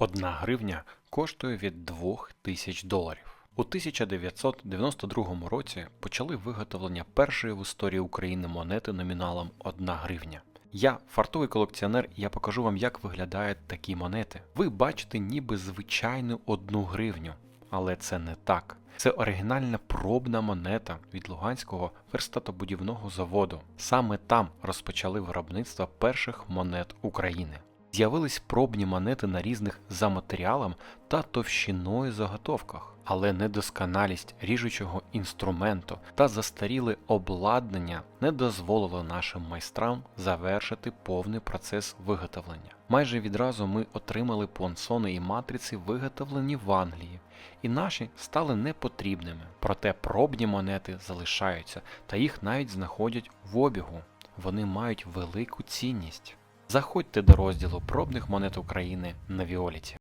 Одна гривня коштує від 2000 доларів. У 1992 році почали виготовлення першої в історії України монети номіналом 1 гривня. Я фартовий колекціонер, і я покажу вам, як виглядають такі монети. Ви бачите ніби звичайну одну гривню, але це не так. Це оригінальна пробна монета від Луганського верстатобудівного заводу. Саме там розпочали виробництво перших монет України. З'явились пробні монети на різних за матеріалом та товщиною заготовках, але недосконалість ріжучого інструменту та застаріле обладнання не дозволило нашим майстрам завершити повний процес виготовлення. Майже відразу ми отримали понсони і матриці, виготовлені в Англії, і наші стали непотрібними. Проте пробні монети залишаються та їх навіть знаходять в обігу. Вони мають велику цінність. Заходьте до розділу пробних монет України на Віоліті.